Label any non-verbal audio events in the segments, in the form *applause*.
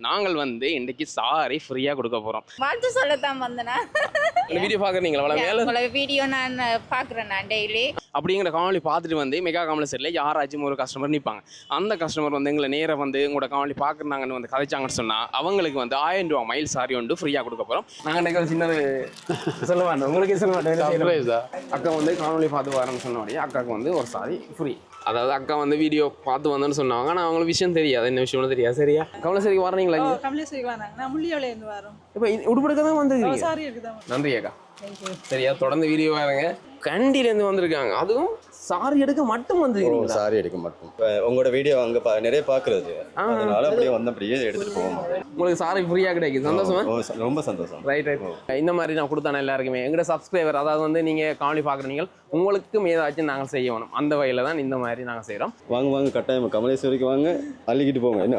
நாங்கள் வந்து இன்றைக்கு சாரி ஃப்ரீயாக கொடுக்க போகிறோம் வாழ்த்து சொல்லத்தான் வந்தனா? இந்த வீடியோ பார்க்குறீங்களா? வள மேலே உங்களை வீடியோ நான் பார்க்குறேன் நான் டெய்லி அப்படிங்கிற காணொலி பார்த்துட்டு வந்து மெகா காமல சரியில் யாராச்சும் ஒரு கஸ்டமர் நிற்பாங்க அந்த கஸ்டமர் வந்து எங்களை நேராக வந்து உங்களோட காணொலி பார்க்குறாங்கன்னு வந்து கதைச்சாங்கன்னு சொன்னால் அவங்களுக்கு வந்து ஆயிரம் ரூபா மைல் சாரி ஒன்று ஃப்ரீயாக கொடுக்க போகிறோம் நாங்கள் ஒரு சின்னது சொல்ல மாட்டோம். உங்களுக்கே சொல்ல சர்ப்ரைஸா அக்கா வந்து காணொலி பார்த்து வரேன்னு சொன்னோடய அக்காவுக்கு வந்து ஒரு சாரி ஃப்ரீ அதாவது அக்கா வந்து வீடியோ பார்த்து வந்தேன்னு சொன்னாங்க. ஆனால் அவங்களுக்கு விஷயம் தெரியாது. என்ன விஷயம்னு தெரியாது. சரியா? கமலசரிக்கு வரீங்களா ஓ கமலேஸ்வரி வராங்க முள்ளியோலேருந்து வரோம் இப்போ உடுப்படுக்க தான் வந்துருக்கீங்க நன்றி அக்கா. சரியா தொடர்ந்து வீடியோ பாருங்க கண்டிலேருந்து வந்திருக்காங்க. அதுவும் சாரி எடுக்க மட்டும் வந்துருக்கீங்களா சாரி எடுக்க மாட்டோம். இப்ப உங்களோட வீடியோ அங்க பா- நிறைய பாக்குறது. அதனால அப்படியே வந்தபடியே எடுத்துட்டு போவோம். உங்களுக்கு சாரி ஃப்ரீயாக கிடைக்குது. சந்தோஷமா? ரொம்ப சந்தோஷம். ரைட் ரைட் இந்த மாதிரி நான் கொடுத்தானே எல்லாருக்குமே. எங்களோட சப்ஸ்கிரைபர் அதாவது வந்து நீங்கள் காணொலி பார்க்குற நீங்கள் உங்களுக்கும் ஏதாச்சும் நாங்கள் செய்யணும் அந்த வகையில் தான் இந்த மாதிரி நாங்கள் செய்கிறோம் வாங்க வாங்க கட்டாயம் கமலேஸ்வரிக்கு வாங்க. அள்ளிக்கிட்டு போங்க என்ன?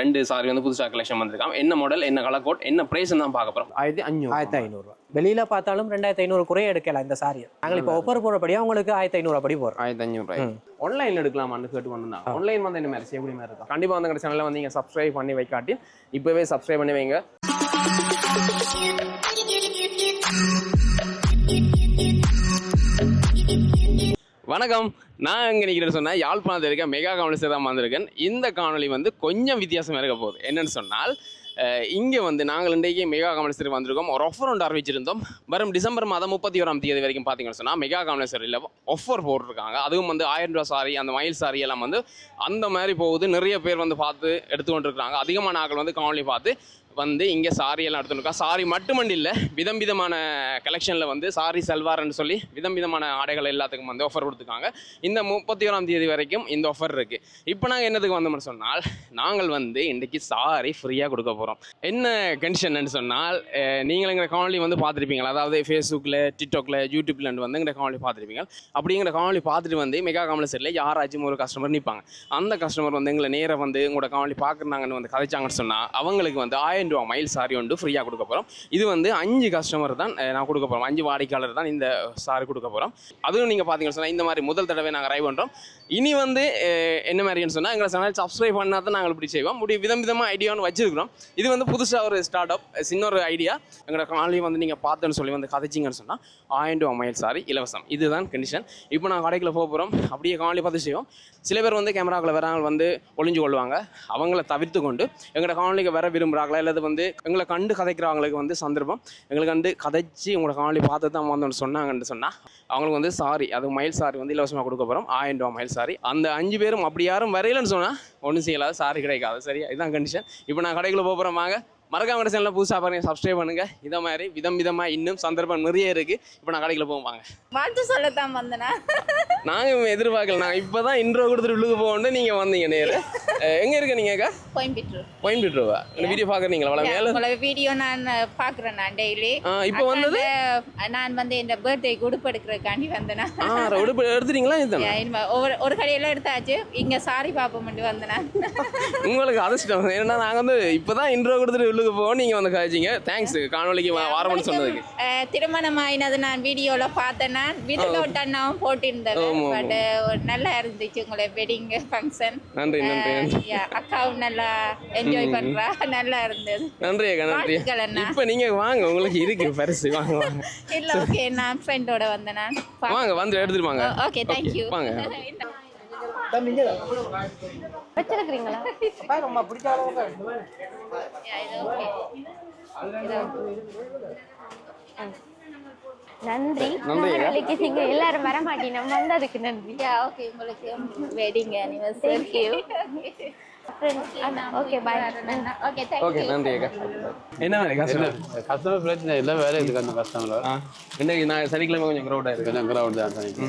ரெண்டு சாரி வந்து புதுசாக கலெக்ஷன் வந்திருக்கான் என்ன மாடல் என்ன கலர் கோட் என்ன ப்ரைஸ் தான் பார்க்க போகிறோம் ஆயிரத்தி அஞ்சூறு ஆயிரத்தி ஐநூறுரூவா வெளியில் பார்த்தாலும் ரெண்டாயிரத்தி ஐநூறு குறைய எடுக்கலாம் இந்த சாரியை நாங்கள் இப்போ ஒப்பர் போடுறபடியாக உங்களுக்கு ஆயிரத்தி ஐநூறுரூவா படி போடுறோம் ஆயிரத்தி அஞ்சூறு ஆன்லைனில் எடுக்கலாமான்னு கேட்டு வந்தாங்க ஆன்லைன் வந்து என்ன மாதிரி எப்படி மாதிரி இருக்கும் கண்டிப்பாக வந்து எங்கள் சேனலில் வந்து நீங்கள் சப்ஸ்கிரைப் பண்ணி வைக்காட்டி இப்போவே சப்ஸ்கிரைப் பண்ணி வைங்க. வணக்கம். நான் எங்கே நிற்கிறேன்னு சொன்னால் யாழ்ப்பாணத்தில் இருக்க மெகா காணொலி தான் வந்திருக்கேன். இந்த காணொளி வந்து கொஞ்சம் வித்தியாசமாக இருக்க போகுது. என்னன்னு சொன்னால் இங்கே வந்து நாங்கள் இன்றைக்கு மெகா காமலேஸ்வரி வந்திருக்கோம். ஒரு ஆஃபர் ஒன்று அறிவிச்சிருந்தோம். வரும் டிசம்பர் மாதம் முப்பத்தி ஓராம் தேதி வரைக்கும் பார்த்தீங்கன்னு சொன்னால் மெகா காமலேஸ்வரியில் ஆஃபர் போட்டிருக்காங்க. அதுவும் வந்து ஆயிரம் ரூபா சாரி அந்த மயில் சாரி எல்லாம் வந்து அந்த மாதிரி போகுது. நிறைய பேர் வந்து பார்த்து எடுத்துக்கொண்டிருக்காங்க அதிகமான ஆட்கள் வந்து காணொலி பார்த்து வந்து இங்கே சாரியெல்லாம் எல்லாம் சாரி மட்டுமண்டி இல்லை விதம் விதமான கலெக்ஷனில் வந்து சாரி சல்வார்னு சொல்லி விதம் விதமான ஆடைகள் எல்லாத்துக்கும் வந்து ஆஃபர் கொடுத்துருக்காங்க. இந்த முப்பத்தி ஓராம் தேதி வரைக்கும் இந்த ஆஃபர் இருக்குது இப்போ நாங்கள் என்னதுக்கு வந்தோம்னு சொன்னால் நாங்கள் வந்து இன்றைக்கி சாரி ஃப்ரீயாக கொடுக்க போகிறோம் என்ன கண்டிஷன்னு சொன்னால் நீங்கள் எங்கள் காணொலி வந்து பார்த்துருப்பீங்களா அதாவது ஃபேஸ்புக்கில் டிக்டாக்ல யூடியூப்ல வந்து எங்கள் காணொலி பார்த்துருப்பீங்க. அப்படிங்கிற காணொலி பார்த்துட்டு வந்து மெகா காமல சரியில் யாராச்சும் ஒரு கஸ்டமர் நிற்பாங்க அந்த கஸ்டமர் வந்து எங்களை நேராக வந்து உங்களோட காணொலி பார்க்குறாங்கன்னு வந்து கதைச்சாங்கன்னு சொன்னால் அவங்களுக்கு வந்து ஆயிரம் ரூபா மைல் சாரி ஒன்று ஃப்ரீயாக கொடுக்க போகிறோம் இது வந்து அஞ்சு கஸ்டமர் தான் நான் கொடுக்க போகிறோம் அஞ்சு வாடிக்கையாளர் தான் இந்த சாரி கொடுக்க போகிறோம் அதுவும் நீங்கள் பார்த்தீங்கன்னு சொன்னால் இந்த மாதிரி முதல் தடவை நாங்கள் ரைவ் பண்ணுறோம் இனி வந்து என்ன மாதிரின்னு சொன்னால் எங்களை சேனல் சப்ஸ்கிரைப் பண்ணால் தான் நாங்கள் இப்படி செய்வோம். முடி விதம் விதமாக ஐடியான்னு வச்சிருக்கிறோம். இது வந்து புதுசாக ஒரு ஸ்டார்ட் அப் சின்ன ஒரு ஐடியா எங்களோட காலையும் வந்து நீங்கள் பார்த்தேன்னு சொல்லி வந்து கதைச்சிங்கன்னு சொன்னால் ஆயிரம் ரூபா மைல் சாரி இலவசம். இதுதான் கண்டிஷன் இப்போ நான் கடைக்குள்ள போக போகிறோம் அப்படியே காலையில் பார்த்து செய்வோம். சில பேர் வந்து கேமராக்களை வராங்க வந்து ஒளிஞ்சு கொள்வாங்க. அவங்கள தவிர்த்து கொண்டு எங்களோட காலனிக்கு வர விரும்புகிறாங்களா இல்லை அல்லது வந்து எங்களை கண்டு கதைக்கிறவங்களுக்கு வந்து சந்தர்ப்பம். எங்களை கண்டு கதைச்சி உங்களோட காணொலி பார்த்து தான் வந்தோம்னு சொன்னாங்கன்னு சொன்னால் அவங்களுக்கு வந்து சாரி அது மயில் சாரி வந்து இலவசமாக கொடுக்க போகிறோம் ஆயிரம் ரூபா மயில் சாரி. அந்த அஞ்சு பேரும் அப்படி யாரும் வரையலன்னு சொன்னால் ஒன்றும் செய்யலாது சாரி கிடைக்காது. சரியா? இதுதான் கண்டிஷன் இப்போ நான் கடைக்குள்ளே போக போகிறோம் வாங்க. மறக்காம சேனலில் புதுசாக பாருங்க சப்ஸ்கிரைப் பண்ணுங்க. இதை மாதிரி விதம் விதமாக இன்னும் சந்தர்ப்பம் நிறைய இருக்குது இப்போ நான் கடைக்குள்ள போவோம் வாங்க. வாழ்த்து சொல்லத்தான் வந்தனா? நாங்கள் எதிர்பார்க்கல. நான் இப்போ தான் இன்ட்ரோ கொடுத்துட்டு உள்ளுக்கு போகணும் நீங்கள் வந்தீங்க நேரு. *laughs* எங்கே இருக்க நீங்கள் அக்கா? கோயம்புத்தூர். இந்த வீடியோ பார்க்குறீங்களா? வள மேலே உங்களை வீடியோ நான் பார்க்குறேன் நான் டெய்லி இப்போ வந்தது? நான் வந்து இந்த பர்த்டே உடுப்பு எடுக்கிறதுக்காண்டி வந்தனா? ஆ உடுப்பு எடுத்துட்டீங்களா இதுதானே ஒவ்வொரு ஒரு கடையெல்லாம் எடுத்தாச்சு. இங்கே சாரி பார்ப்போம்ட்டு வந்தனா? *laughs* உங்களுக்கு அதிர்ஷ்டம். ஏன்னா நாங்கள் வந்து இப்போ தான் இன்ட்ரோ கொடுத்துட்டு உள்ளுக்கு போவோம் நீங்கள் வந்து காய்ச்சிங்க தேங்க்ஸ் காணொலிக்கு வாரம்னு சொன்னதுக்கு. அஹ், திருமணம் ஆயினது நான் வீடியோல பார்த்தேன் நான் வீட்டுக்கு ஒரு அண்ணாவும் போட்டிருந்தேன். பட் நல்லா இருந்துச்சு உங்களை வெட்டிங் ஃபங்க்ஷன் நன்றி நன்றி அக்காவும் நல்லா என்ஜாய் பண்றா. நல்லா இருந்தது. நன்றி அக்கா நன்றி. இப்போ நீங்கள் வாங்க உங்களுக்கு இருக்கு பரிசு. வாங்க வாங்க. இல்ல ஓகே நான் ஃப்ரெண்டோட வந்தேன் நான் வாங்க வந்து எடுத்துட்டு வாங்க. ஓகே தேங்க்யூ வாங்க. *laughs* வச்சிருக்கிறீங்களா? ரொம்ப பிடிச்ச அளவுக்கு இது ஓகே நன்றி. நாளைக்கு நீங்க எல்லாரும் வர மாட்டீங்க வந்ததுக்கு நன்றி. யா ஓகே உங்களுக்கு wedding anniversary okay bye okay okay thank you நன்றி அக்கா. என்ன மாதிரி கஷ்டம் கஸ்டமர் பிரச்சனை இல்லை வேலை இருக்கு அந்த கஸ்டமர் இன்னைக்கு நான் சனிக்கிழமை கொஞ்சம் க்ரௌடாக இருக்கு கொஞ்சம் கிரௌண்ட் தான் சனிக்கு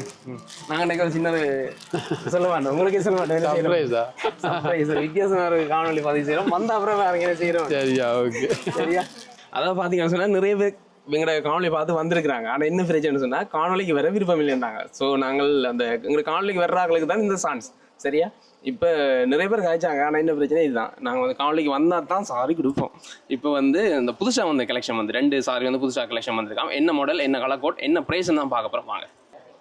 நாங்கள் இன்னைக்கு ஒரு சின்னது சொல்ல மாட்டோம் உங்களுக்கே சொல்ல மாட்டோம் சர்ப்ரைஸா சர்ப்ரைஸ் வித்தியாசமான ஒரு காணொலி பதிவு செய்கிறோம் வந்த அப்புறம் வேற என்ன செய்கிறோம் சரியா ஓகே சரியா? அதான் பார்த்தீங்கன்னு சொன்னால் நிறைய பேர் எங்களோட காணொலி பார்த்து வந்திருக்கிறாங்க. ஆனால் என்ன பிரச்சனை சொன்னால் காணொலிக்கு வர விருப்பம் இல்லைன்றாங்க. ஸோ நாங்கள் அந்த எங்களுக்கு காணொலிக்கு வர்றாங்களுக்கு தான் இந்த சான்ஸ் சரியா? இப்போ நிறைய பேர் காய்ச்சாங்க ஆனால் என்ன பிரச்சனை? இதுதான். நாங்கள் வந்து காவலிக்கு வந்தால் தான் சாரி கொடுப்போம். இப்போ வந்து இந்த புதுசாக வந்த கலெக்ஷன் வந்து ரெண்டு சாரி வந்து புதுசாக கலெக்ஷன் வந்திருக்காங்க என்ன மாடல் என்ன கலர் கோட் என்ன ப்ரைஸ்ன்னு தான் பார்க்க போகிறோம் வாங்க.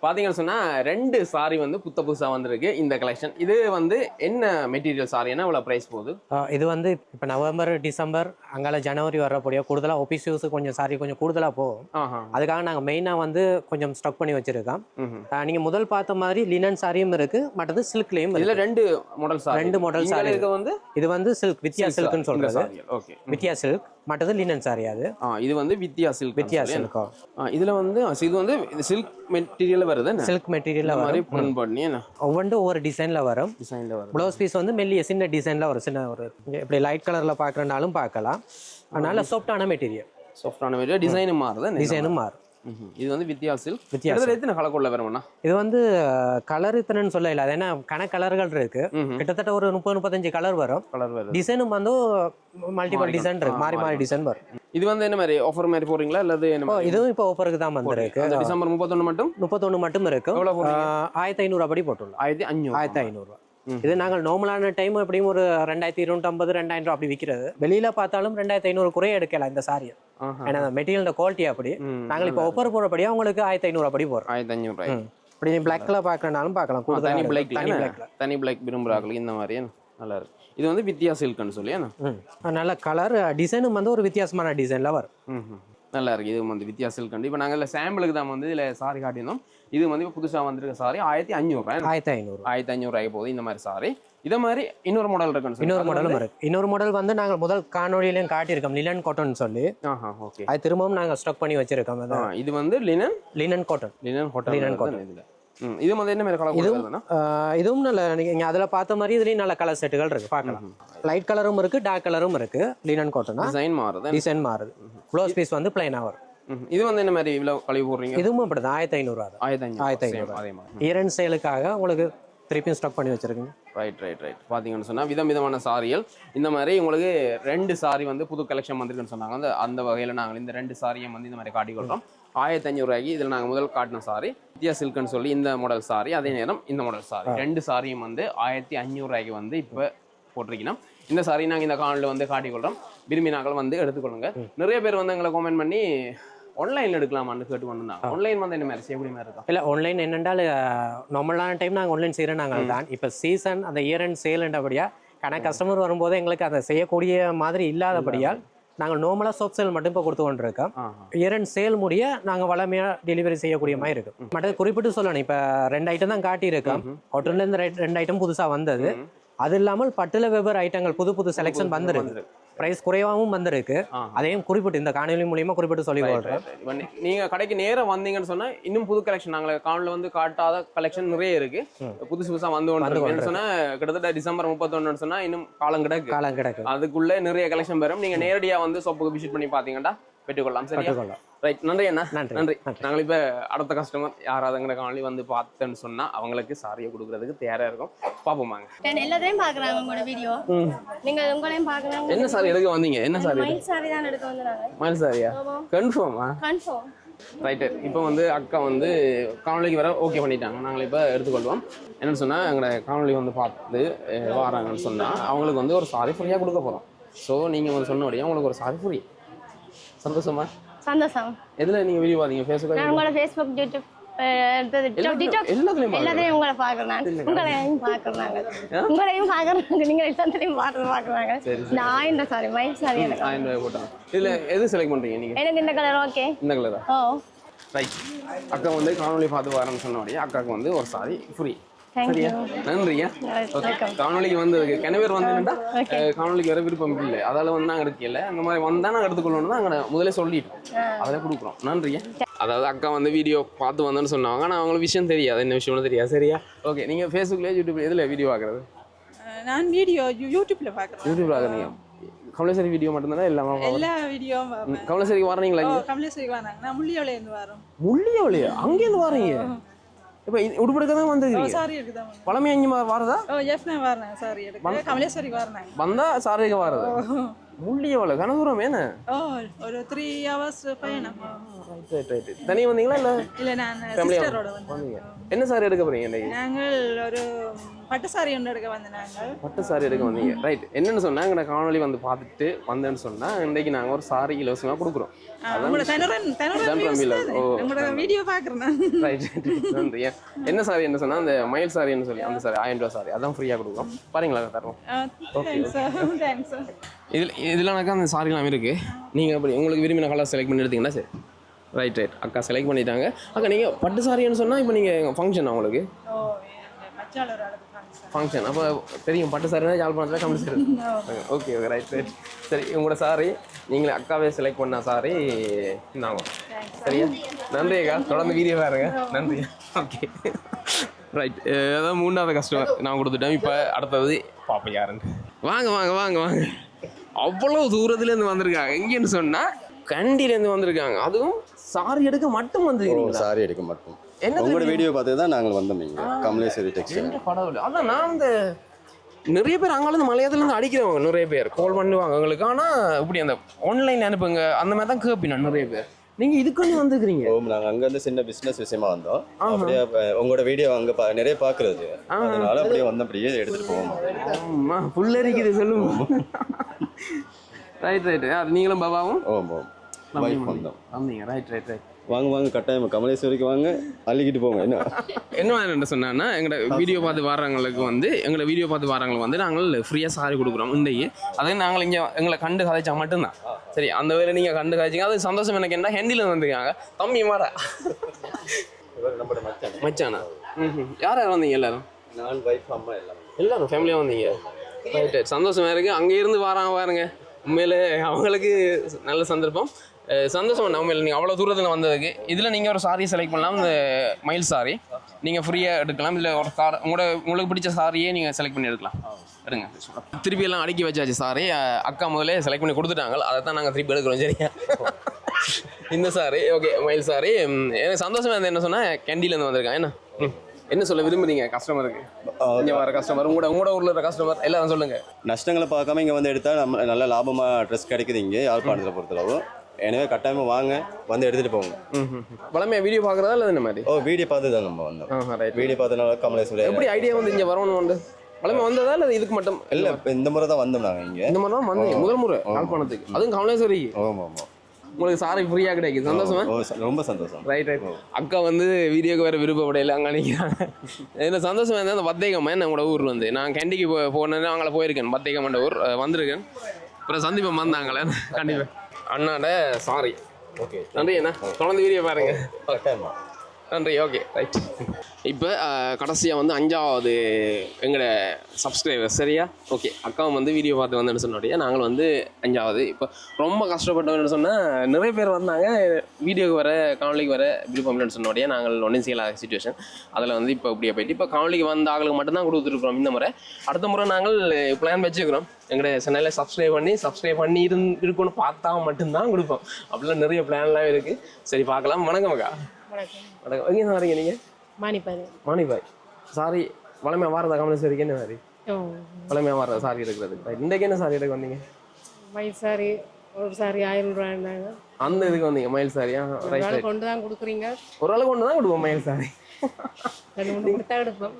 பார்த்தீங்கன்னு சொன்னால் ரெண்டு சாரி வந்து புத்த புதுசாக வந்திருக்கு இந்த கலெக்ஷன் இது வந்து என்ன மெட்டீரியல் சாரின்னா இவ்வளோ ப்ரைஸ் போகுது? இது வந்து இப்போ நவம்பர் டிசம்பர் அங்கால ஜனவரி வரக்கூடிய கூடுதலாக ஒபிஸ் யூஸ் கொஞ்சம் சாரி கொஞ்சம் கூடுதலாக போகும். அதுக்காக நாங்கள் மெயினாக வந்து கொஞ்சம் ஸ்டாக் பண்ணி வச்சிருக்கோம். நீங்கள் முதல் பார்த்த மாதிரி லினன் சாரியும் இருக்கு மற்றது சில்க்லேயும் இதுல ரெண்டு மாடல் சாரி ரெண்டு saree இது வந்து இது வந்து சில்க் வித்யா சில்க்னு சொல்றது. ஓகே வித்யா சில்க் மற்றது லினன் சாரி அது. ஆ இது வந்து வித்யா சில்க் வித்யா சில்கோ இதுல வந்து இது வந்து சில்க் மெட்டீரியல் வருது சில்க் மெட்டீரியல்ல இந்த மாதிரி வரும். print பண்ணி ஒவ்வொன்றும் ஒவ்வொரு டிசைன்ல வரும். டிசைன்ல வருது ப்ளவுஸ் பீஸ் வந்து மெல்லிய சின்ன டிசைன்ல ஒரு சின்ன ஒரு இப்படி லைட் கலர்ல பார்க்குறனாலும் பார்க்கலாம். அதனால சாஃப்டான மெட்டீரியல் சாஃப்டான மெட்டீரியல் டிசைன் மாறுது? டிசைனும் மாறும். இது வந்து வித்யா சில்க் இதுல எத்தனை கலர் கொள்ள வரும்னா இது வந்து கலர் இத்தனைன்னு சொல்ல இல்லை. அது என்ன கண கலர்கள் இருக்கு. கிட்டத்தட்ட ஒரு முப்பது முப்பத்தஞ்சு கலர் வரும். கலர் வருது டிசைனும் வந்து மல்டிபிள். டிசைன் இருக்கு. மாறி மாறி. டிசைன் வரும். இது வந்து என்ன மாதிரி ஆஃபர் மாதிரி போடுறீங்களா? அல்லது என்ன? இதுவும் இப்போ ஆஃபருக்கு தான் வந்திருக்கு. டிசம்பர் முப்பத்தொன்னு மட்டும்? முப்பத்தொன்று மட்டும் போடுறீங்க? ஆயிரத்தி ஐநூறு அப்படி போட்டுள்ளோம் ஆயிரத்தி அஞ்சூறு ஆயிரத்தி ஐநூறுரூவா ம். இது நாங்கள் நார்மலான டைம் எப்படியும் ஒரு ரெண்டாயிரத்தி இருநூற்றம்பது ரெண்டாயிரம் ரூபா அப்படி விற்கிறது வெளியில பார்த்தாலும் ரெண்டாயிரத்தி ஐநூறு குறைய எடுக்கலாம் இந்த சாரியை. ஏன்னா மெட்டீரியல் குவாலிட்டி அப்படி. நாங்கள் இப்போ ஒப்பர் போகிறபடியா உங்களுக்கு ஆயிரத்தி ஐநூறு அப்படி போடுறோம். ஆயிரத்தி ரூபாய் ம். இப்படி நீ பிளாக் கலர் பார்க்கறனாலும் பார்க்கலாம். தனி. பிளாக்ல தனி பிளாக்ல தனி பிளாக் விரும்புறாங்களுக்கு இந்த மாதிரி நல்லா இருக்கு. இது வந்து வித்யா சில்க்னு சொல்லி நல்ல கலர் டிசைனும் வந்து ஒரு வித்தியாசமான டிசைனில் வரும். நல்லா இருக்கு. இது வந்து வித்யா சில்க் இப்போ நாங்கள் இல்லை சாம்பிளுக்கு தான் வந்து இதில் சாரி காட்டியிருந்தோம். இது வந்து இப்போ புதுசாக வந்திருக்க சாரி ஆயிரத்தி அஞ்சூறுரூவா ஆயிரத்தி ஐநூறு ஆயிரத்தி அஞ்சூறுரூவாய்க்கு போகுது இந்த மாதிரி சாரி இதே மாதிரி இன்னொரு மாடல் சொல்லி. இன்னொரு மாடலும் இருக்கு. இன்னொரு மாடல் வந்து நாங்கள் முதல் காணொலியிலையும் காட்டியிருக்கோம். லினன் காட்டன் சொல்லி. ஓகே அது திரும்பவும் நாங்கள் ஸ்டாக் பண்ணி வச்சிருக்கோம். இது வந்து linen linen cotton linen Linen linen cotton. இதில். இது வந்து என்ன மாதிரி கலர் இதுவும் இதுவும் நல்ல நீங்கள் அதில் பார்த்த மாதிரி இதுலேயும் நல்ல கலர் செட்டுகள் இருக்கு. பார்க்கலாம். லைட் கலரும் இருக்கு டார்க் கலரும் இருக்கு. லினன் காட்டனா டிசைன் மாறுது? டிசைன் மாறுது. ப்ளவுஸ் பீஸ் வந்து பிளைனாக வரும். இது வந்து என்ன மாதிரி இவ்வளோ கழிவு போடுறீங்க? இதுவும் அப்படி தான் ஆயிரத்தி ஐநூறுரூவா தான். ஆயிரத்தி அஞ்சூறு ஆயிரத்தி ஐநூறு. அதே மாதிரி. ஈரன் சேலுக்காக உங்களுக்கு திருப்பியும் ஸ்டாக் பண்ணி வச்சிருக்கீங்க. ரைட் ரைட் ரைட் பார்த்தீங்கன்னு சொன்னால் விதம் விதமான சாரிகள். இந்த மாதிரி உங்களுக்கு ரெண்டு சாரி வந்து புது கலெக்ஷன் வந்திருக்குன்னு சொன்னாங்க. அந்த அந்த வகையில் நாங்கள் இந்த ரெண்டு சாரியும் வந்து இந்த மாதிரி காட்டிக்கொள்கிறோம் ஆயிரத்தி அஞ்சூறுவாய்க்கு இதில் நாங்கள் முதல் காட்டின சாரி. வித்யா சில்க்னு சொல்லி இந்த மாடல் சாரி அதே நேரம் இந்த மாடல் சாரி. ரெண்டு சாரியும் வந்து ஆயிரத்தி அஞ்சூறுவாய்க்கு வந்து இப்போ போட்டிருக்கணும் இந்த சாரி நாங்கள் இந்த காலில் வந்து காட்டிக்கொள்கிறோம் விரும்பினாக்கள் வந்து எடுத்துக்கொள்ளுங்க. நிறைய பேர் வந்து எங்களை கமெண்ட் பண்ணி ஆன்லைனில் எடுக்கலாமான்னு கேட்டு வந்திருந்தாங்க ஆன்லைன் வந்து என்ன மாதிரி செய்யக்கூடிய மாதிரி இருக்கா? இல்லை ஆன்லைன் என்னென்றால் நார்மலான டைம் நாங்கள் ஆன்லைன் செய்கிற நாங்கள் தான் இப்போ சீசன் அந்த இயர் அண்ட் சேல்ன்றபடியா கணக்கு கஸ்டமர் வரும்போது எங்களுக்கு அதை செய்யக்கூடிய மாதிரி இல்லாதபடியால் நாங்கள் நார்மலாக சோப் சேல் மட்டும் இப்போ கொடுத்து கொண்டிருக்கோம். இயர் அண்ட் சேல் முடிய நாங்கள் வளமையாக டெலிவரி செய்யக்கூடிய மாதிரி இருக்கும் மற்றது குறிப்பிட்டு சொல்லணும். இப்போ ரெண்டு ஐட்டம் தான் காட்டியிருக்கோம். ஹோட்டல்லேருந்து ரெண்டு ஐட்டம் புதுசாக வந்தது. அது இல்லாமல் பட்டுல வெவ்வேறு ஐட்டங்கள் புது புது செலெக்ஷன் வந்திருக்கு. ப்ரைஸ் குறைவாகவும் வந்திருக்கு. அதையும் குறிப்பிட்டு இந்த காணொலி மூலியமா குறிப்பிட்டு சொல்லி நீ- நீங்க கடைக்கு நேரா வந்தீங்கன்னு சொன்னா இன்னும் புது கலெக்ஷன் நாங்க கார்ட்ல வந்து காட்டாத கலெக்ஷன் நிறைய இருக்கு. புதுசு புதுசா வந்து கொண்டு சொன்னா கிட்டத்தட்ட டிசம்பர் முப்பத்தொன்னு சொன்னா இன்னும் காலம் கிடக்கு. காலம் கிடக்கு. அதுக்குள்ள நிறைய கலெக்ஷன் வரும். நீங்க நேரடியா வந்து ஷாப்புக்கு விசிட் பண்ணி பாத்தீங்கன்னா பெற்றுக்கொள்ளலாம். சரியா? ரைட் நன்றி அண்ணா. நன்றி. நாங்கள் இப்ப அடுத்த கஸ்டமர் யாராவது எங்களை காணொலி வந்து பார்த்தேன்னு சொன்னா அவங்களுக்கு சாரியை கொடுக்கறதுக்கு தயாரா இருக்கும். பாப்போமாங்க எல்லாத்தையும் பாக்குறாங்க உங்களோட வீடியோ நீங்க உங்களையும் பாக்குறாங்க என்ன சாரி எடுக்க வந்தீங்க? என்ன சாரி மயில் சாரி தான் எடுக்க வந்து நாங்க மயில் சாரியா கன்ஃபார்மா கன்ஃபார்ம் ரைட்டு இப்போ வந்து அக்கா வந்து காணொலிக்கு வர ஓகே பண்ணிட்டாங்க. நாங்கள் இப்போ எடுத்துக்கொள்வோம். என்னன்னு சொன்னால் எங்களோட காணொலி வந்து பார்த்து வாராங்கன்னு சொன்னால் அவங்களுக்கு வந்து ஒரு சாரி ஃப்ரீயாக கொடுக்க போகிறோம் ஸோ நீங்கள் வந்து சொன்னபடியே உங்களுக்கு ஒரு சாரி ஃப்ரீ சந்தோஷமா? சந்தோஷம். எதில் நீங்கள் வீடியோ பார்த்தீங்க நான் ஃபேஸ்புக் உங்களோட ஃபேஸ்புக் யூடியூப் எல்லாத்தையும் உங்களை பாக்குறேன் உங்களையும் பாக்குறாங்க உங்களையும் பாக்குறாங்க நீங்க எல்லாத்தையும் பார்த்து பாக்குறாங்க. நான் இந்த சாரி மயில் சாரி எனக்கு. ஆயிரம் ரூபாய் போட்டாங்க. இதில் எது செலக்ட் பண்ணுறீங்க நீங்கள் எனக்கு இந்த கலர் ஓகே இந்த கலரா ஓ. ரைட் அக்கா வந்து காணொலி பார்த்து வரேன்னு சொன்னபடியே அக்காவுக்கு வந்து ஒரு சாரி ஃப்ரீ நன்றியா காணொலிக்கு வந்ததுக்கு கிணவர் வந்தீங்கன்னா காணொலிக்கு வர விருப்பம் இல்லை. அதால வந்து நாங்கள் எடுக்கல. அந்த மாதிரி வந்தால் நாங்கள் எடுத்துக்கொள்ளணும் நாங்கள் முதல்ல சொல்லிட்டோம். அதில் கொடுக்குறோம். நன்றியா அதாவது அக்கா வந்து வீடியோ பார்த்து வந்தேன்னு சொன்னாங்க. ஆனால் அவங்களுக்கு விஷயம் தெரியாது. என்ன விஷயம்னு தெரியாது. சரியா? ஓகே நீங்கள் ஃபேஸ்புக்லேயே யூடியூப்ல எதில் வீடியோ பார்க்குறது? நான் வீடியோ யூடியூப்ல பார்க்குறேன். யூடியூப்ல பார்க்குறீங்க. கமலேஸ்வரி வீடியோ மட்டும்தானே? இல்லாமல் எல்லா பார்ப்பேன். கமலேஸ்வரிக்கு வரீங்களா கமலேஸ்வரிக்கு வராங்க நான் முள்ளியோல இருந்து வரோம் முள்ளியோலையா அங்கேருந்து வரீங்க இப்போ உடுப்படுக்க தான் வந்துருக்கீங்க சாரி எடுக்குதான் பழமை அஞ்சு வரதா? ஓ நான் வரேன் சாரி எடுக்க கமலேஸ்வரிக்கு வரேன். வந்தா சாரிக்கு வரது. முள்ளியவள கனதூரம் என்ன? ஓ ஒரு த்ரீ ஹவர்ஸ் பயணம். ரைட் ரைட் ரைட் தனி வந்தீங்களா இல்லை? இல்லை நான் Family ஆ சிஸ்டரோட வந்தீங்க. வந்தேன். என்ன சாரி எடுக்க போறீங்க இன்னைக்கு? நாங்கள் ஒரு பட்டு சாரி ஒன்று எடுக்க நாங்கள். பட்டு சாரி எடுக்க வந்தீங்க. ரைட் என்னன்னு சொன்னா எங்க காணொலி வந்து பார்த்துட்டு வந்தேன்னு சொன்னா இன்னைக்கு நாங்க ஒரு சாரி இலவசமா கொடுக்குறோம். நான். என்ன சாரி என்ன சொன்னா அந்த மயில் சாரின்னு சொல்லி அந்த சாரி ஆயிரம் ரூபாய் சாரி அதான் ஃப்ரீயா கொடுக்குறோம். பாருங்களா தரோம் இதில் இதில் எனக்கு அந்த சாரிலாம் இருக்கு? நீங்கள் அப்படி உங்களுக்கு விரும்பின கலர் செலக்ட் பண்ணி எடுத்தீங்கன்னா சரி? ரைட் ரைட் அக்கா செலக்ட் பண்ணிட்டாங்க. அக்கா நீங்கள் பட்டு சாரின்னு சொன்னால் இப்போ நீங்கள் ஃபங்க்ஷன் உங்களுக்கு? ஃபங்க்ஷன் ஃபங்க்ஷன் அப்போ தெரியும் பட்டு சாரினா யாழ்ப்பாணத்தில் compulsory okay okay right right சரி உங்களோட சாரி நீங்களே அக்காவே செலக்ட் பண்ண சாரி இந்தாங்க. சரியா? நன்றி அக்கா. தொடர்ந்து வீடியோ பாருங்க. நன்றி. ஓகே ரைட் அதான் மூணாவது கஸ்டமர் நான் கொடுத்துட்டேன். இப்போ அடுத்தது பாப்பா யாருன்னு. வாங்க வாங்க வாங்க வாங்க. அவ்வளோ தூரத்துலேருந்து வந்திருக்காங்க. எங்கேன்னு சொன்னால் கண்டிலேருந்து வந்திருக்காங்க. அதுவும் சாரி எடுக்க மட்டும் வந்துருக்கீங்களா சாரி எடுக்க மாட்டோம். என்ன உங்களோட வீடியோ பார்த்து தான் நாங்கள் வந்தோம் இங்கே. கமலேஸ்வரி டெக்ஸ்டைல் அதான் நான் இந்த நிறைய பேர் அங்கிருந்து மலையாளத்துலேருந்து அடிக்கிறவங்க நிறைய பேர். கால் பண்ணுவாங்க எங்களுக்கு. ஆனால் இப்படி அந்த ஆன்லைன் அனுப்புங்க அந்த மாதிரி தான் கேட்பீங்க நிறைய பேர். நீங்கள் இதுக்குன்னு வந்துருக்கிறீங்க. ஓ நாங்கள் அங்கேருந்து சின்ன பிஸ்னஸ் விஷயமா வந்தோம். அப்படியே அப்ப உங்களோட வீடியோ அங்கே நிறைய பார்க்குறது. அதனால அப்படியே வந்தபடியே எடுத்துகிட்டு போவோம். ஆமா புல்லரிக்குது சொல்லுங்க. ரைட் ரைட் அது நீங்களும் பாபாவும்? ஓ ஓ வைஃப் வந்தோம். வந்தீங்க. ரைட் ரைட் ரைட் வாங்க வாங்க கட்டாயம். கமலேஸ்வரிக்கு வாங்க அள்ளிக்கிட்டு போங்க என்ன? என்ன மாதிரி சொன்னா எங்களோட வீடியோ பார்த்து வர்றவங்களுக்கு வந்து எங்களோட வீடியோ பார்த்து வர்றவங்களுக்கு வந்து நாங்கள் ஃப்ரீயாக சாரி கொடுக்குறோம் இன்றைக்கு அதே நாங்கள் இங்கே எங்களை கண்டு கதைச்சா மட்டும்தான். சரி அந்த வேலை நீங்கள் கண்டு கதைச்சிங்க. அது சந்தோஷம் எனக்கு என்ன? ஹெண்டில் வந்திருக்காங்க. தம்பி மாடா மச்சானா? ம் யார் யார் வந்தீங்க எல்லாரும்? நான் வைஃப் அம்மா எல்லாம். எல்லாரும் ஃபேமிலியாக வந்தீங்க? ரைட் சந்தோஷமா இருக்கு. அங்கே இருந்து வராங்க பாருங்க. உண்மையிலே அவங்களுக்கு நல்ல சந்தர்ப்பம். சந்தோஷம் உண்மையில நீங்கள் அவ்வளோ தூரத்தில் வந்ததுக்கு. இதில் நீங்கள் ஒரு சாரியை செலக்ட் பண்ணலாம். இந்த மயில் சாரி நீங்கள் ஃப்ரீயாக எடுக்கலாம். இல்லை ஒரு சார் உங்களோட உங்களுக்கு பிடிச்ச சாரியே நீங்கள் செலக்ட் பண்ணி எடுக்கலாம். எடுங்க. திருப்பி எல்லாம் அடுக்கி வச்சாச்சு சாரி அக்கா முதல்ல செலக்ட் பண்ணி கொடுத்துட்டாங்க. அதை தான் நாங்கள் திருப்பி எடுக்கிறோம். சரியா? இந்த சாரி ஓகே மயில் சாரி எனக்கு சந்தோஷமா இருந்தது என்ன சொன்னால் கேண்டிலேருந்து வந்திருக்கேன். என்ன. என்ன சொல்ல விரும்புறீங்க? கஸ்டமருக்கு இங்கே வர கஸ்டமர் உங்களோட உங்களோட ஊரில் இருக்கிற கஸ்டமர் எல்லாரும் சொல்லுங்க. நஷ்டங்களை பார்க்காம இங்கே வந்து எடுத்தால் நம்ம நல்ல லாபமாக ட்ரெஸ் கிடைக்குது இங்கே யாழ்ப்பாணத்தில் பொறுத்தளவு. எனவே கட்டாயமாக வாங்க வந்து எடுத்துகிட்டு போங்க. வளமையா வீடியோ பார்க்குறதா இல்லை இந்த மாதிரி? ஓ வீடியோ பார்த்து தான் நம்ம வந்தோம். ரைட் வீடியோ பார்த்தனால கமலேஸ்வரி எப்படி ஐடியா வந்து இங்கே வரணும் வந்து? வளமை வந்ததா இல்லை இதுக்கு மட்டும்? இல்லை இப்போ இந்த முறை தான் வந்தோம் நாங்கள் இங்கே. இந்த மாதிரி தான் வந்தீங்க முதல் முறை யாழ்ப்பாணத்துக்கு அதுவும் கமலேஸ்வரி. ஆமாம் ஆமாம் உங்களுக்கு சாரி ஃப்ரீயாக கிடைக்குது. சந்தோஷமா? ரொம்ப சந்தோஷம். ரைட் ரைட் அக்கா வந்து வீடியோக்கு வேறு விருப்பப்படையில அங்கே நிற்கிறாங்க என்ன சந்தோஷமா இருந்தால் அந்த பத்தேகம் என்ன உங்களோட ஊர் வந்து? நான் கேண்டிக்கு போ போனேன்னு அங்கே போயிருக்கேன். பத்தேகம் ஊர் வந்திருக்கேன். அப்புறம் சந்தீபம் வந்தாங்களே கண்டிப்பாக அண்ணாட சாரி ஓகே நன்றி அண்ணா. தொடர்ந்து வீடியோ பாருங்க. கட்டாயமா நன்றி ஓகே ரைட் இப்போ கடைசியாக வந்து அஞ்சாவது எங்களோட சப்ஸ்கிரைபர் சரியா? ஓகே அக்காவும் வந்து வீடியோ பார்த்து வந்தேன்னு சொன்னோடைய நாங்கள் வந்து அஞ்சாவது. இப்போ ரொம்ப கஷ்டப்பட்டோம்னு சொன்னால் நிறைய பேர் வந்தாங்க வீடியோக்கு வர காணொலிக்கு வர விருப்பம் இல்லைன்னு சொன்னோடைய நாங்கள் ஒன்றும் செய்யலாத சுச்சுவேஷன் அதில் வந்து இப்போ இப்படியே போயிட்டு இப்போ காணொலிக்கு வந்த ஆளுக்கு மட்டும்தான் கொடுத்துருக்குறோம் இந்த முறை. அடுத்த முறை நாங்கள் பிளான் வச்சுக்கிறோம் எங்களுடைய சென்னையில் சப்ஸ்கிரைப் பண்ணி சப்ஸ்கிரைப் பண்ணி இருந்து இருக்கணும்னு பார்த்தா மட்டும்தான் கொடுப்போம். அப்படிலாம் நிறைய பிளான்லாம் இருக்குது சரி பார்க்கலாம். வணக்கம் அக்கா. வணக்கம். எங்கே வரீங்க நீங்கள் மாணிப்பாரு மாணிபாய் சாரி வளமையாக வாரதா கமலேஸ்வரிக்கு என்ன சாரி. வளமையாக வாரதா சாரி எடுக்கிறதுக்கு ரைட் இன்றைக்கு என்ன சாரி எடுக்க வந்தீங்க? மயில் சாரி ஒரு சாரி ஆயிரம் ரூபாய்னாங்க அந்த இதுக்கு வந்தீங்க மயில் சாரியா? ரைட் கொண்டு தான் கொடுக்குறீங்க. ஒரு ஆள் கொண்டு தான் கொடுப்போம் மயில் சாரி. ரெண்டு மூணு கொடுத்தா எடுப்போம்.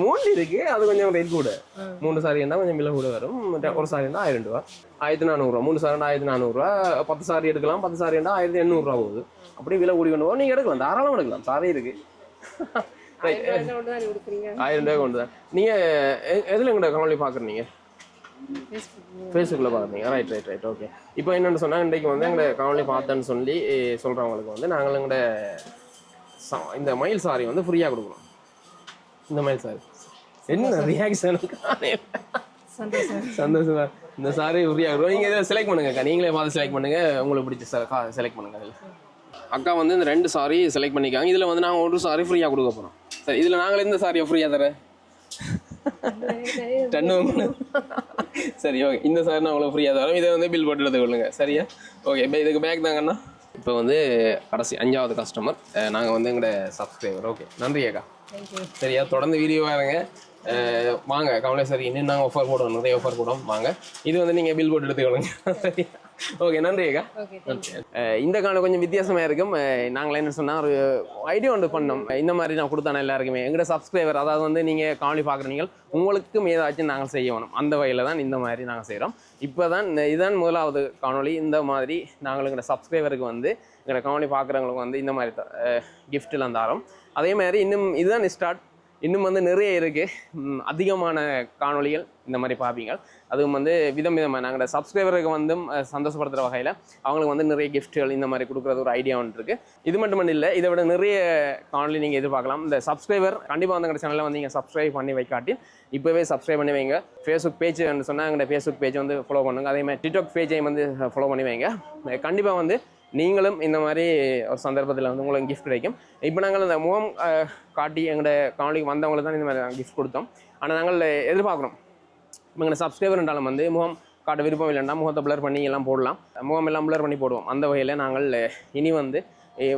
மூணு இருக்கு அது கொஞ்சம் ரேட் கூட. மூணு சாரி இருந்தால் கொஞ்சம் விலை கூட வரும். ஒரு சாரி இருந்தால் ஆயிரம் ரூபா. ஆயிரத்தி நானூறுரூவா மூணு சாரி ஆயிரத்தி நானூறுரூவா பத்து சாரி எடுக்கலாம். பத்து சாரி இருந்தால் ஆயிரத்தி எண்ணூறுரூவா போகுது. அப்படியே விலை கூடி கொண்டு போக நீங்கள் எடுக்கலாம். தாராளமாக எடுக்கலாம். சாரி இருக்கு. ஆயிரம் ரூபாய் கொண்டு தான் நீங்கள் எதில் எங்கள்கிட்ட கமலி பார்க்குறீங்க? ஃபேஸ்புக்கில் பார்க்குறீங்க. ரைட் ரைட் ரைட் ஓகே இப்போ என்னென்னு சொன்னால் இன்றைக்கு வந்து எங்களை காணொலி பார்த்தேன்னு சொல்லி சொல்கிறவங்களுக்கு வந்து நாங்கள் எங்கள்ட இந்த மயில் சாரி வந்து ஃப்ரீயாக கொடுக்குறோம் இந்த மயில் சாரி என்ன ரியாக்ஷன் சந்தோஷம். இந்த சாரி ஃப்ரீயாக கொடுக்குறோம் நீங்கள் இதை செலக்ட் பண்ணுங்கக்கா. நீங்களே பார்த்து செலக்ட் பண்ணுங்க. உங்களுக்கு பிடிச்ச செலக்ட் பண்ணுங்க. அதில் அக்கா வந்து இந்த ரெண்டு சாரி செலக்ட் பண்ணிக்காங்க இதில் வந்து நாங்கள் ஒரு சாரி ஃப்ரீயாக கொடுக்க போகிறோம் சரி இதில் நாங்கள் எந்த சாரியை ஃப்ரீயாக தரேன் டன்னு சரி ஓகே இந்த சாரி நான் உங்களுக்கு ஃப்ரீயாக தரோம் இதை வந்து பில் போட்டு எடுத்து கொள்ளுங்க. சரியா? ஓகே இப்போ இதுக்கு பேக் தாங்கண்ணா இப்போ வந்து கடைசி அஞ்சாவது கஸ்டமர் நாங்கள் வந்து எங்களோட சப்ஸ்கிரைபர் ஓகே நன்றி அக்கா. சரியா? தொடர்ந்து வீடியோ அஹ் வாங்க. கமலேஸ்வரி இன்னும் நாங்கள் ஆஃபர் போடுவோம். நிறைய ஆஃபர் போடுவோம். வாங்க. இது வந்து நீங்கள் பில் போட்டு எடுத்துக்கணுங்க *laughs* ஓகே நன்றி அக்கா. இந்த காணொலி கொஞ்சம் வித்தியாசமாக இருக்கும். நாங்கள் என்ன சொன்னால் ஒரு ஐடியா ஒன்று பண்ணோம். இந்த மாதிரி நான் கொடுத்தானே எல்லாருக்குமே. எங்களோட சப்ஸ்கிரைபர் அதாவது வந்து நீங்கள் காணொலி பார்க்குறீங்க உங்களுக்கும் ஏதாச்சும் நாங்கள் செய்யணும் அந்த வகையில் தான் இந்த மாதிரி நாங்கள் செய்கிறோம் இப்போ தான் இதுதான் முதலாவது காணொளி. இந்த மாதிரி நாங்கள் எங்களோட சப்ஸ்கிரைபருக்கு வந்து எங்களோட காணொலி பார்க்குறவங்களுக்கு வந்து இந்த மாதிரி கிஃப்ட்லாம் தரோம். அதே மாதிரி இன்னும் இதுதான் ஸ்டார்ட் இன்னும் வந்து நிறைய இருக்குது அதிகமான காணொளிகள் இந்த மாதிரி பார்ப்பீங்க அதுவும் வந்து விதம் விதமாக நாங்கள் சப்ஸ்கிரைபருக்கு வந்து சந்தோஷப்படுத்துகிற வகையில் அவங்களுக்கு வந்து நிறைய கிஃப்ட்டுகள் இந்த மாதிரி கொடுக்குறது ஒரு ஐடியா ஒன்று இருக்குது இது மட்டும் இல்லை இதை விட நிறைய காணொளி நீங்கள் எதிர்பார்க்கலாம். இந்த சப்ஸ்கிரைபர் கண்டிப்பாக வந்து எங்கள் சேனலில் வந்து நீங்கள் சப்ஸ்கிரைப் பண்ணி வைக்காட்டி இப்போவே சப்ஸ்கிரைப் பண்ணி வைங்க. ஃபேஸ்புக் பேஜ் சொன்னால் எங்களோட ஃபேஸ்புக் பேஜ் வந்து ஃபாலோ பண்ணுங்க. அதே மாதிரி டிக்டாக் பேஜையும் வந்து ஃபாலோ பண்ணி வைங்க. கண்டிப்பாக வந்து நீங்களும் இந்த மாதிரி ஒரு சந்தர்ப்பத்தில் வந்து உங்களுக்கு கிஃப்ட் கிடைக்கும். இப்போ நாங்கள் இந்த முகம் காட்டி எங்களோட காணொலிக்கு வந்தவங்களுக்கு தான் இந்த மாதிரி கிஃப்ட் கொடுத்தோம். ஆனால் நாங்கள் எதிர்பார்க்குறோம். எங்களோட எங்களோட சப்ஸ்கிரைபர்ன்றாலும் வந்து முகம் காட்ட விருப்பம் இல்லைன்னா முகத்தை பிளர் பண்ணி எல்லாம் போடலாம். முகம் எல்லாம் பிளர் பண்ணி போடுவோம். அந்த வகையில் நாங்கள் இனி வந்து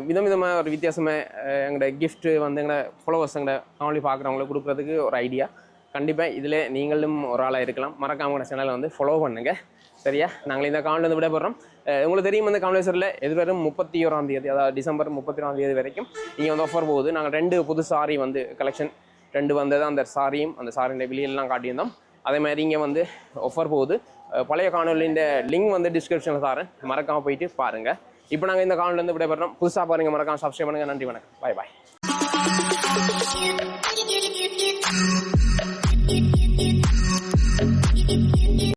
விதம் விதமாக ஒரு வித்தியாசமாக எங்களோட கிஃப்ட்டு வந்து எங்களோட ஃபாலோவர்ஸ் எங்களோட காணொலி பார்க்குறவங்களுக்கு கொடுக்குறதுக்கு ஒரு ஐடியா கண்டிப்பாக இதில் நீங்களும் ஒரு ஆளாக இருக்கலாம். மறக்காம சேனலை வந்து ஃபாலோ பண்ணுங்கள் சரியா? நாங்கள் இந்த காணொலி வந்து விடப்படுறோம் உங்களுக்கு தெரியும் இந்த காமலேஸ்வரில் எதிர்வரும் முப்பத்தி ஓராம் தேதி அதாவது டிசம்பர் முப்பத்தி ஓராம் தேதி வரைக்கும் இங்கே வந்து ஆஃபர் போகுது. நாங்கள் ரெண்டு புது சாரி வந்து கலெக்ஷன் ரெண்டு வந்தது அந்த சாரியும் அந்த சாரியின் வெளியிலலாம் காட்டியிருந்தோம். அதே மாதிரி இங்கே வந்து ஆஃபர் போகுது. பழைய காணொலியின் லிங்க் வந்து டிஸ்கிரிப்ஷனில் தரேன் மறக்காமல் போயிட்டு பாருங்கள் இப்போ நாங்கள் இந்த காணொலி வந்து விடைபெறோம் புதுசாக பாருங்கள் மறக்காமல் சப்ஸ்கிரைப் பண்ணுங்கள் நன்றி வணக்கம். பாய் பாய் you.